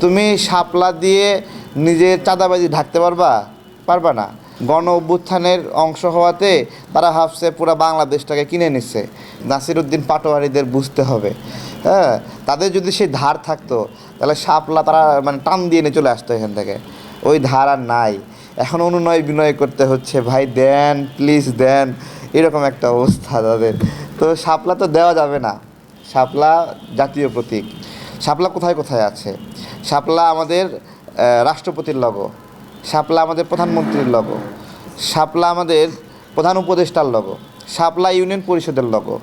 তুমি শাপলা দিয়ে নিজের চাঁদাবাজি ঢাকতে পারবা? পারবা না। গণ অভ্যুত্থানের অংশ হওয়াতে তারা ভাবছে পুরো বাংলাদেশটাকে কিনে নিচ্ছে। নাসিরুদ্দিন পাটোয়ারিদের বুঝতে হবে। হ্যাঁ তাদের যদি সেই ধার থাকতো, তাহলে শাপলা তারা মানে টান দিয়ে নিয়ে চলে আসতো এখান থেকে। ওই ধার আর নাই। এখন অনুনয় বিনয় করতে হচ্ছে, ভাই, দেন, প্লিজ, দেন। এরকম একটা অবস্থা তাদের। তো শাপলা তো দেওয়া যাবে না। শাপলা জাতীয় প্রতীক। শাপলা কোথায় কোথায় আছে? শাপলা আমাদের রাষ্ট্রপতির লগো। শাপলা আমাদের প্রধানমন্ত্রীর লগো। শাপলা আমাদের প্রধান উপদেষ্টার লগো। শাপলা ইউনিয়ন পরিষদের লগো।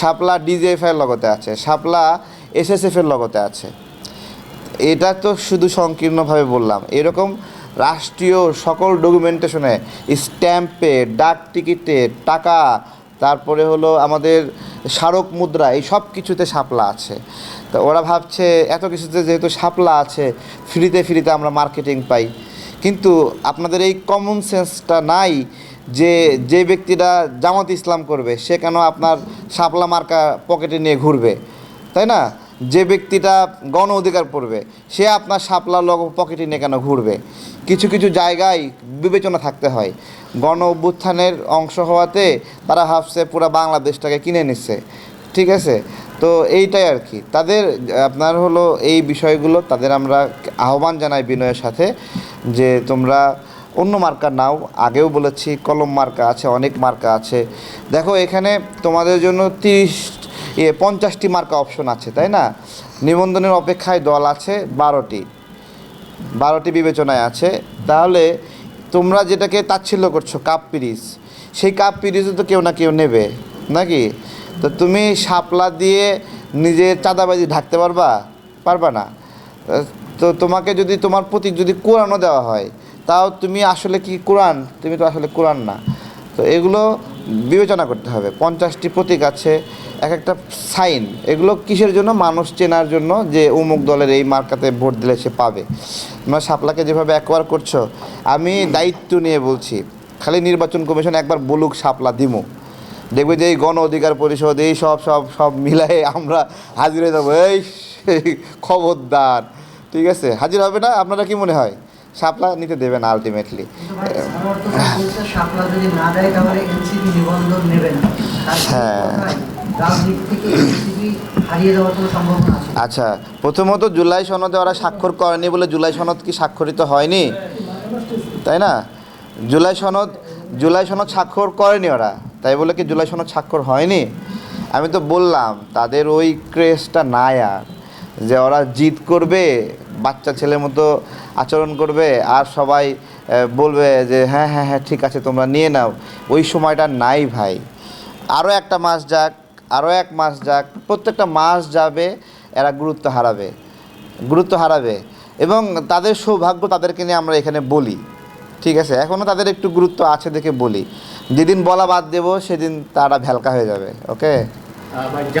শাপলা ডিজিএফআইয়ের লগতে আছে। শাপলা এসএসএফের লগতে আছে। এটা তো শুধু সংকীর্ণভাবে বললাম। এরকম রাষ্ট্রীয় সকল ডকুমেন্টেশনে স্ট্যাম্পে, ডাক টিকিটে, টাকা তারপরে হলো আমাদের স্মারক মুদ্রা, এই সব কিছুতে শাপলা আছে। তো ওরা ভাবছে, এত কিছুতে যেহেতু শাপলা আছে, ফ্রিতে ফ্রিতে আমরা মার্কেটিং পাই। কিন্তু আপনাদের এই কমন সেন্সটা নাই যে যে ব্যক্তিটা জামাত ইসলাম করবে, সে কেন আপনার শাপলা মার্কা পকেটে নিয়ে ঘুরবে? তাই না? যে ব্যক্তিটা গণ অধিকার পড়বে সে আপনার শাপলা লগ পকেটে নিয়ে কেন ঘুরবে? কিছু কিছু জায়গায় বিবেচনা থাকতে হয়। গণ অভ্যুত্থানের অংশ হওয়াতে তারা ভাবছে পুরো বাংলাদেশটাকে কিনে নিচ্ছে। ঠিক আছে? তো এইটাই আর কি। তাদের, আপনার হলো এই বিষয়গুলো, তাদের আমরা আহ্বান জানাই বিনয়ের সাথে যে তোমরা অন্য মার্কা নাও। আগেও বলেছি, কলম মার্কা আছে, অনেক মার্কা আছে। দেখো, এখানে তোমাদের জন্য তিরিশ ইয়ে পঞ্চাশটি মার্কা অপশন আছে, তাই না? নিবন্ধনের অপেক্ষায় দল আছে বারোটি। বারোটি বিবেচনায় আছে। তাহলে তোমরা যেটাকে তাচ্ছিল্য করছ কাপ পিরিজ সেই কাপ পিরিজও তো কেউ না কেউ নেবে, নাকি? তো তুমি শাপলা দিয়ে নিজের চাঁদাবাজি ঢাকতে পারবা? পারবা না। তো তোমাকে যদি তোমার প্রতীক যদি কোরআনও দেওয়া হয়, তাও তুমি আসলে কি কোরআন? তুমি তো আসলে কোরআন না। তো এগুলো বিবেচনা করতে হবে। পঞ্চাশটি প্রতীক আছে, এক একটা সাইন। এগুলো কিসের জন্য? মানুষ চেনার জন্য যে অমুক দলের এই মার্কাতে ভোট দিলে সে পাবে। তোমরা সাপলাকে যেভাবে একবার করছ, আমি দায়িত্ব নিয়ে বলছি, খালি নির্বাচন কমিশন একবার বলুক শাপলা দিমু। দেখবে যে এই গণ অধিকার পরিষদ, এই সব সব সব মিলাই আমরা হাজির হয়ে যাব। এই খবরদার। ঠিক আছে? হাজির হবে না? আপনারা কি মনে হয়? শাপলা নিতে দেবে না আলটিমেটলি হ্যাঁ। আচ্ছা প্রথমত জুলাই সনদে ওরা স্বাক্ষর করেনি বলে জুলাই সনদ কি স্বাক্ষরিত হয়নি? তাই না? জুলাই সনদ জুলাই সনদ স্বাক্ষর করেনি ওরা, তাই বলে কি জুলাই সনদ স্বাক্ষর হয়নি? আমি তো বললাম, তাদের ওই ক্রেজটা নাই আর, যে ওরা জিত করবে বাচ্চা ছেলের মতো আচরণ করবে আর সবাই বলবে যে হ্যাঁ হ্যাঁ হ্যাঁ ঠিক আছে, তোমরা নিয়ে নাও। ওই সময়টা নাই ভাই। আরও একটা মাস যাক আরও এক মাস যাক, প্রত্যেকটা মাস যাবে, এরা গুরুত্ব হারাবে গুরুত্ব হারাবে এবং তাদের সৌভাগ্য তাদেরকে নিয়ে আমরা এখানে বলি, ঠিক আছে? এখনও তাদের একটু গুরুত্ব আছে দেখে বলি। যেদিন বলা বাদ দেবো, সেদিন তারা ভ্যালকা হয়ে যাবে, ওকে?